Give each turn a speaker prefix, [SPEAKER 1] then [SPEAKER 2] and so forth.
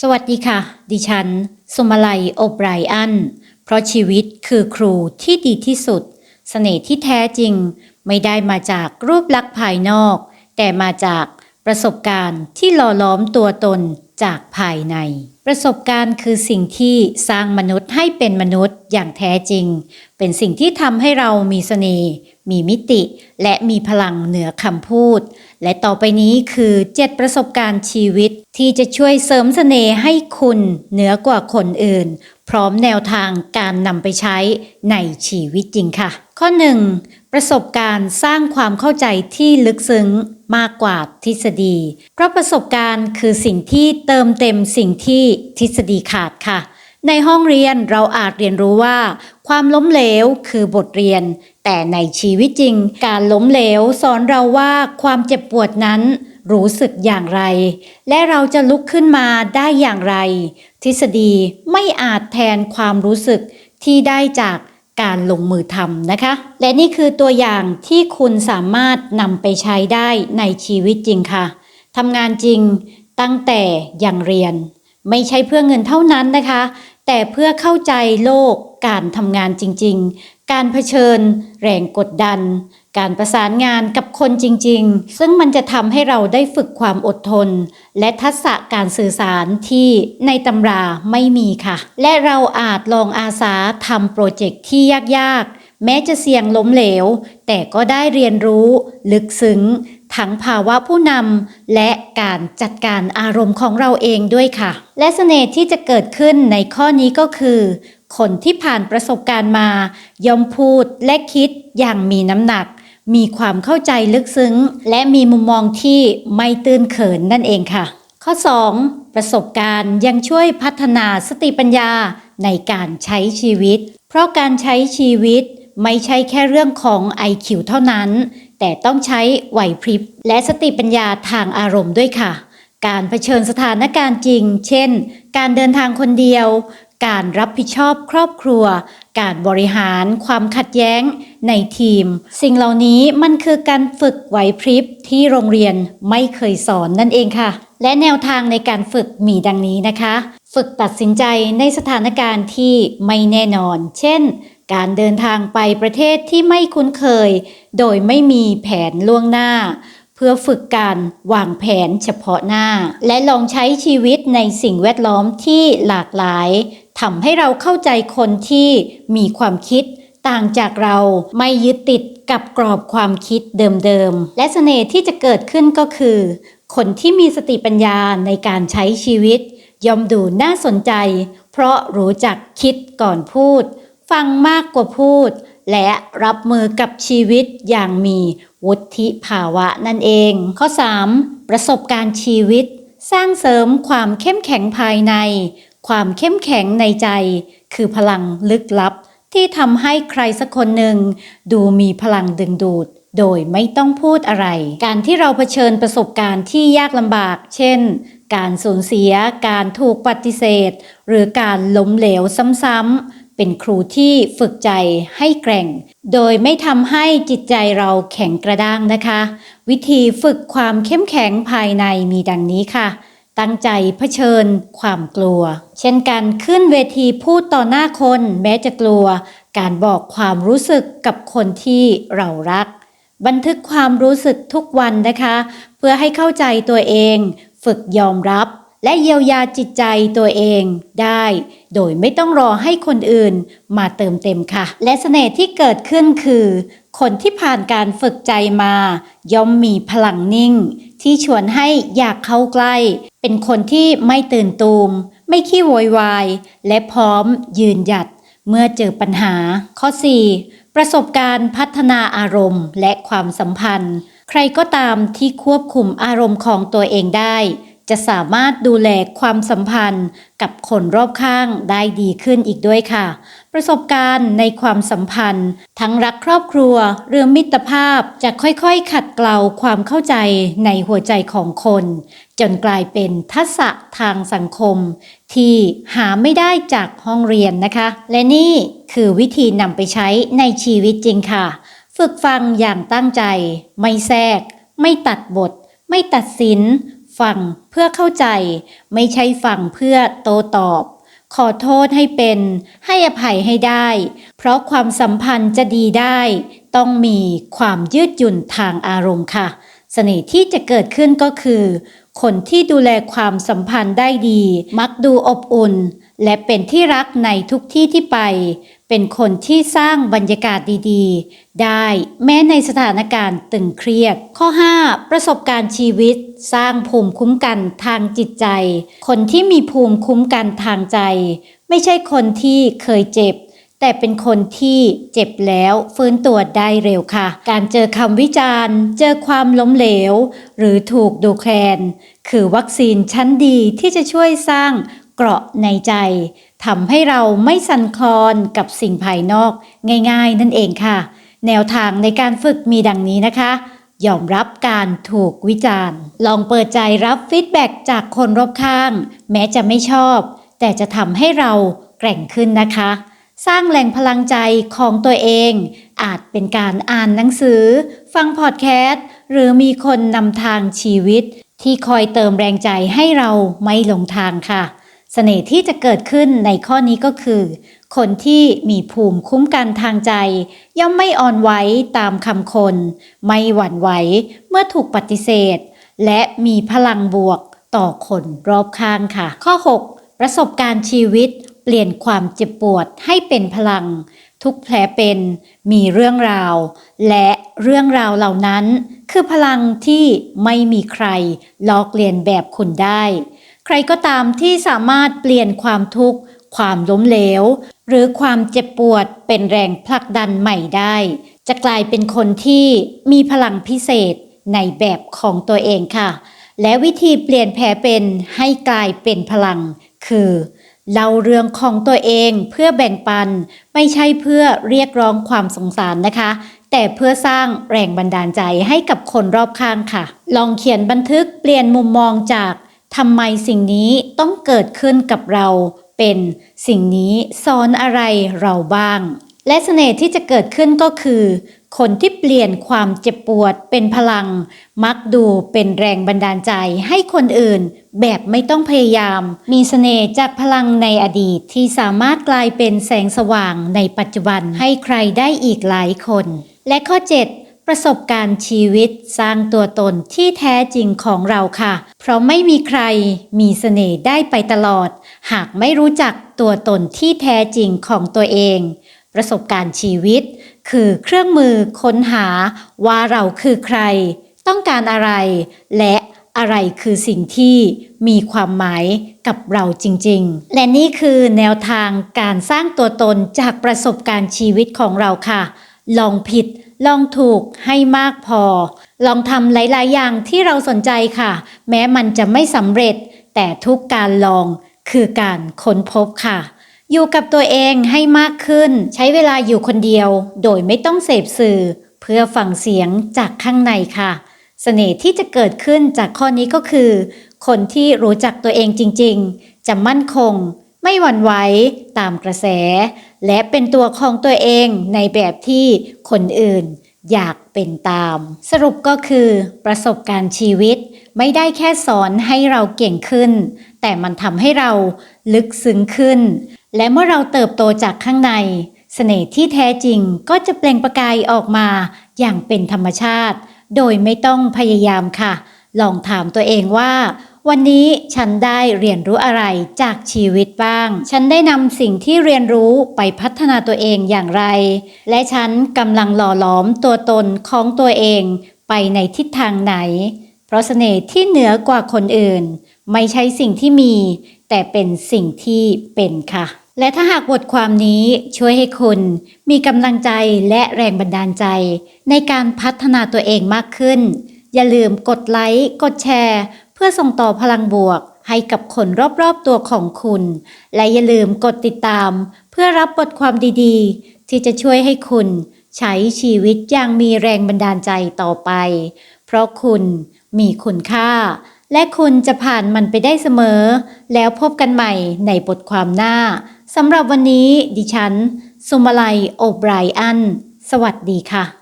[SPEAKER 1] สวัสดีค่ะ ดิฉันสมาลัยโอบไรอัน เพราะชีวิตคือครูที่ดีที่สุดเสน่ห์ที่แท้จริง ไม่ได้มาจากรูปลักษณ์ภายนอก แต่มาจากประสบการณ์ที่หล่อล้อมตัวตนจากภายใน ประสบการณ์คือสิ่งที่สร้างมนุษย์ให้เป็นมนุษย์อย่างแท้จริง เป็นสิ่งที่ทำให้เรามีเสน่ห์ มีมิติและมีพลังเหนือคำพูด และต่อไปนี้คือ 7 ประสบการณ์ชีวิตที่จะช่วยเสริมเสน่ห์ให้คุณเหนือกว่าคนอื่น พร้อมแนวทางการนำไปใช้ในชีวิตจริงค่ะ ข้อ 1. ประสบการณ์สร้างความเข้าใจที่ลึกซึ้งมากกว่าทฤษฎี เพราะประสบการณ์คือสิ่งที่เติมเต็มสิ่งที่ทฤษฎีขาดค่ะในห้องเรียนเราอาจเรียนรู้ว่า ความล้มเหลวคือบทเรียน แต่ในชีวิตจริง การล้มเหลวสอนเราว่าความเจ็บปวดนั้นรู้สึกอย่างไร และเราจะลุกขึ้นมาได้อย่างไร ทฤษฎีไม่อาจแทนความรู้สึกที่ได้จากการลงมือทำนะคะ และนี่คือตัวอย่างที่คุณสามารถนำไปใช้ได้ในชีวิตจริงค่ะทำงานจริงตั้งแต่ยังเรียน ไม่ใช่เพื่อเงินเท่านั้นนะคะ แต่เพื่อเข้าใจโลกการทำงานจริง ๆ การเผชิญ แรงกดดัน การประสานงานกับคนจริง ๆ ซึ่งมันจะทำให้เราได้ฝึกความอดทน และทักษะการสื่อสารที่ในตำราไม่มีค่ะ และเราอาจลองอาสาทำโปรเจกต์ที่ยากๆ แม้จะเสี่ยงล้มเหลว แต่ก็ได้เรียนรู้ ลึกซึ้งทั้งภาวะผู้นำและการจัดการอารมณ์ของเราเองด้วยค่ะ และเสน่ห์ที่จะเกิดขึ้นในข้อนี้ก็คือ คนที่ผ่านประสบการณ์มา ย่อมพูดและคิดอย่างมีน้ำหนัก มีความเข้าใจลึกซึ้ง และมีมุมมองที่ไม่ตื้นเขินนั่นเองค่ะ ข้อ 2. ประสบการณ์ยังช่วยพัฒนาสติปัญญาในการใช้ชีวิต เพราะการใช้ชีวิตไม่ใช่แค่เรื่องของ IQ เท่านั้น แต่ต้องใช้ไหวพริบ และสติปัญญาทางอารมณ์ด้วยค่ะ การเผชิญสถานการณ์จริง เช่น การเดินทางคนเดียว การรับผิดชอบครอบครัว การบริหารความขัดแย้งในทีม สิ่งเหล่านี้มันคือการฝึกไหวพริบที่โรงเรียนไม่เคยสอนนั่นเองค่ะ และแนวทางในการฝึกมีดังนี้นะคะ ฝึกตัดสินใจในสถานการณ์ที่ไม่แน่นอน เช่น การเดินทางไปประเทศที่ไม่คุ้นเคย โดยไม่มีแผนล่วงหน้าเพื่อฝึกการวางแผนเฉพาะหน้า และลองใช้ชีวิตในสิ่งแวดล้อมที่หลากหลาย ทำให้เราเข้าใจคนที่มีความคิดต่างจากเราไม่ยึดติดกับกรอบความคิดเดิมๆ และเสน่ห์ที่จะเกิดขึ้นก็คือ คนที่มีสติปัญญาในการใช้ชีวิต ย่อมดูน่าสนใจ เพราะรู้จักคิดก่อนพูด ฟังมากกว่าพูด และรับมือกับชีวิตอย่างมีวุฒิภาวะนั่นเอง ข้อ 3. ประสบการณ์ชีวิต สร้างเสริมความเข้มแข็งภายใน ความเข้มแข็งในใจ คือพลังลึกลับที่ทำให้ใครสักคนหนึ่ง ดูมีพลังดึงดูด โดยไม่ต้องพูดอะไร การที่เราเผชิญประสบการณ์ที่ยากลำบาก เช่น การสูญเสีย การถูกปฏิเสธ หรือการล้มเหลวซ้ำๆ เป็นครูที่ฝึกใจให้แกร่ง โดยไม่ทำให้จิตใจเราแข็งกระด้างนะคะ วิธีฝึกความเข้มแข็งภายในมีดังนี้ค่ะ ตั้งใจเผชิญความกลัว เช่นการขึ้นเวทีพูดต่อหน้าคนแม้จะกลัว การบอกความรู้สึกกับคนที่เรารัก บันทึกความรู้สึกทุกวันนะคะ เพื่อให้เข้าใจตัวเอง ฝึกยอมรับ และเยียวยาจิตใจตัวเองได้ โดยไม่ต้องรอให้คนอื่นมาเติมเต็มค่ะ และเสน่ห์ที่เกิดขึ้นคือ คนที่ผ่านการฝึกใจมา ย่อมมีพลังนิ่ง ที่ชวนให้อยากเข้าใกล้ เป็นคนที่ไม่ตื่นตูม ไม่ขี้โวยวาย และพร้อมยืนหยัดเมื่อเจอปัญหา ข้อ 4. ประสบการณ์พัฒนาอารมณ์และความสัมพันธ์ ใครก็ตามที่ควบคุมอารมณ์ของตัวเองได้ จะสามารถดูแลความสัมพันธ์กับคนรอบข้างได้ดีขึ้นอีกด้วยค่ะ ประสบการณ์ในความสัมพันธ์ ทั้งรักครอบครัวหรือมิตรภาพจะค่อยๆ ขัดเกลาความเข้าใจในหัวใจของคน จนกลายเป็นทักษะทางสังคม ที่หาไม่ได้จากห้องเรียนนะคะ และนี่คือวิธีนำไปใช้ในชีวิตจริงค่ะ ฝึกฟังอย่างตั้งใจ ไม่แทรก ไม่ตัดบท ไม่ตัดสินฟังเพื่อเข้าใจ ไม่ใช่ฟังเพื่อโตตอบ ขอโทษให้เป็น ให้อภัยให้ได้ เพราะความสัมพันธ์จะดีได้ ต้องมีความยืดหยุ่นทางอารมณ์ค่ะ เสน่ห์ที่จะเกิดขึ้นก็คือ คนที่ดูแลความสัมพันธ์ได้ดี มักดูอบอุ่น และเป็นที่รักในทุกที่ที่ไป เป็นคนที่สร้างบรรยากาศดีๆ ได้แม้ในสถานการณ์ตึงเครียด ข้อ 5 ประสบการณ์ชีวิต สร้างภูมิคุ้มกันทางจิตใจ คนที่มีภูมิคุ้มกันทางใจ ไม่ใช่คนที่เคยเจ็บแต่เป็นคนที่เจ็บแล้วฟื้นตัวได้เร็วค่ะ การเจอคำวิจารณ์ เจอความล้มเหลว หรือถูกดูแคลน คือวัคซีนชั้นดีที่จะช่วยสร้าง เกราะในใจทำให้เราไม่สั่นคลอนกับสิ่งภายนอกง่ายๆ นั่นเองค่ะ แนวทางในการฝึกมีดังนี้นะคะ ยอมรับการถูกวิจารณ์ ลองเปิดใจรับฟีดแบ็กจากคนรอบข้าง แม้จะไม่ชอบ แต่จะทำให้เราแกร่งขึ้นนะคะ สร้างแหล่งพลังใจของตัวเอง อาจเป็นการอ่านหนังสือ ฟังพอดแคสต์ หรือมีคนนำทางชีวิต ที่คอยเติมแรงใจให้เราไม่หลงทางค่ะ สน่ห์ที่จะเกิดขึ้นในข้อนี้ก็คือ คนที่มีภูมิคุ้มกันทางใจ ย่อมไม่อ่อนไหวตามคำคน ไม่หวั่นไหวเมื่อถูกปฏิเสธ และมีพลังบวกต่อคนรอบข้างค่ะ ข้อ 6 ประสบการณ์ชีวิต เปลี่ยนความเจ็บปวดให้เป็นพลัง ทุกแผลเป็นมีเรื่องราว และเรื่องราวเหล่านั้น คือพลังที่ไม่มีใครลอกเลียนแบบคุณได้ ใครก็ตามที่สามารถเปลี่ยนความทุกข์ ความล้มเหลว หรือความเจ็บปวดเป็นแรงผลักดันใหม่ได้ จะกลายเป็นคนที่มีพลังพิเศษในแบบของตัวเองค่ะ และวิธีเปลี่ยนแผลเป็นให้กลายเป็นพลัง คือเล่าเรื่องของตัวเองเพื่อแบ่งปัน ไม่ใช่เพื่อเรียกร้องความสงสารนะคะ แต่เพื่อสร้างแรงบันดาลใจให้กับคนรอบข้างค่ะ ลองเขียนบันทึกเปลี่ยนมุมมองจาก ทำไมสิ่งนี้ต้องเกิดขึ้นกับเราเป็นสิ่งนี้สอนอะไรเราบ้าง และเสน่ห์ที่จะเกิดขึ้นก็คือ คนที่เปลี่ยนความเจ็บปวดเป็นพลัง มักดูเป็นแรงบันดาลใจให้คนอื่น แบบไม่ต้องพยายาม มีเสน่ห์จากพลังในอดีตที่สามารถกลายเป็นแสงสว่างในปัจจุบันให้ใครได้อีกหลายคน และข้อ 7 ประสบการณ์ชีวิตสร้างตัวตนที่แท้จริงของเราค่ะ เพราะไม่มีใครมีเสน่ห์ได้ไปตลอด หากไม่รู้จักตัวตนที่แท้จริงของตัวเอง ประสบการณ์ชีวิต คือเครื่องมือค้นหาว่าเราคือใคร ต้องการอะไร และอะไรคือสิ่งที่มีความหมายกับเราจริงๆ และนี่คือแนวทางการสร้างตัวตนจากประสบการณ์ชีวิตของเราค่ะ ลองผิด ลองถูกให้มากพอ ลองทำหลาย ๆ อย่างที่เราสนใจค่ะ แม้มันจะไม่สำเร็จ แต่ทุกการลองคือการค้นพบค่ะ อยู่กับตัวเองให้มากขึ้น ใช้เวลาอยู่คนเดียว โดยไม่ต้องเสพสื่อ เพื่อฟังเสียงจากข้างในค่ะเสน่ห์ที่จะเกิดขึ้นจากข้อนี้ก็คือ คนที่รู้จักตัวเองจริง ๆ จะมั่นคง ไม่หวั่นไหวตามกระแส และเป็นตัวของตัวเองในแบบที่คนอื่นอยากเป็นตาม สรุปก็คือประสบการณ์ชีวิตไม่ได้แค่สอนให้เราเก่งขึ้น แต่มันทำให้เราลึกซึ้งขึ้น และเมื่อเราเติบโตจากข้างในเสน่ห์ที่แท้จริงก็จะเปล่งประกายออกมาอย่างเป็นธรรมชาติ โดยไม่ต้องพยายามค่ะ ลองถามตัวเองว่า วันนี้ฉันได้เรียนรู้อะไรจากชีวิตบ้าง ฉันได้นำสิ่งที่เรียนรู้ไปพัฒนาตัวเองอย่างไร และฉันกำลังหล่อหลอมตัวตนของตัวเองไปในทิศทางไหน เพราะเสน่ห์ที่เหนือกว่าคนอื่น ไม่ใช่สิ่งที่มี แต่เป็นสิ่งที่เป็นค่ะ และถ้าหากบทความนี้ช่วยให้คุณมีกำลังใจและแรงบันดาลใจ ในการพัฒนาตัวเองมากขึ้น อย่าลืมกดไลค์ กดแชร์ เพื่อส่งต่อพลังบวกให้กับคนรอบๆตัวของคุณ และอย่าลืมกดติดตาม เพื่อรับบทความดีๆ ที่จะช่วยให้คุณใช้ชีวิตอย่างมีแรงบันดาลใจต่อไป เพราะคุณมีคุณค่า และคุณจะผ่านมันไปได้เสมอ แล้วพบกันใหม่ในบทความหน้าสำหรับวันนี้ดิฉัน สุมาลัย โอไบรอัน สวัสดีค่ะ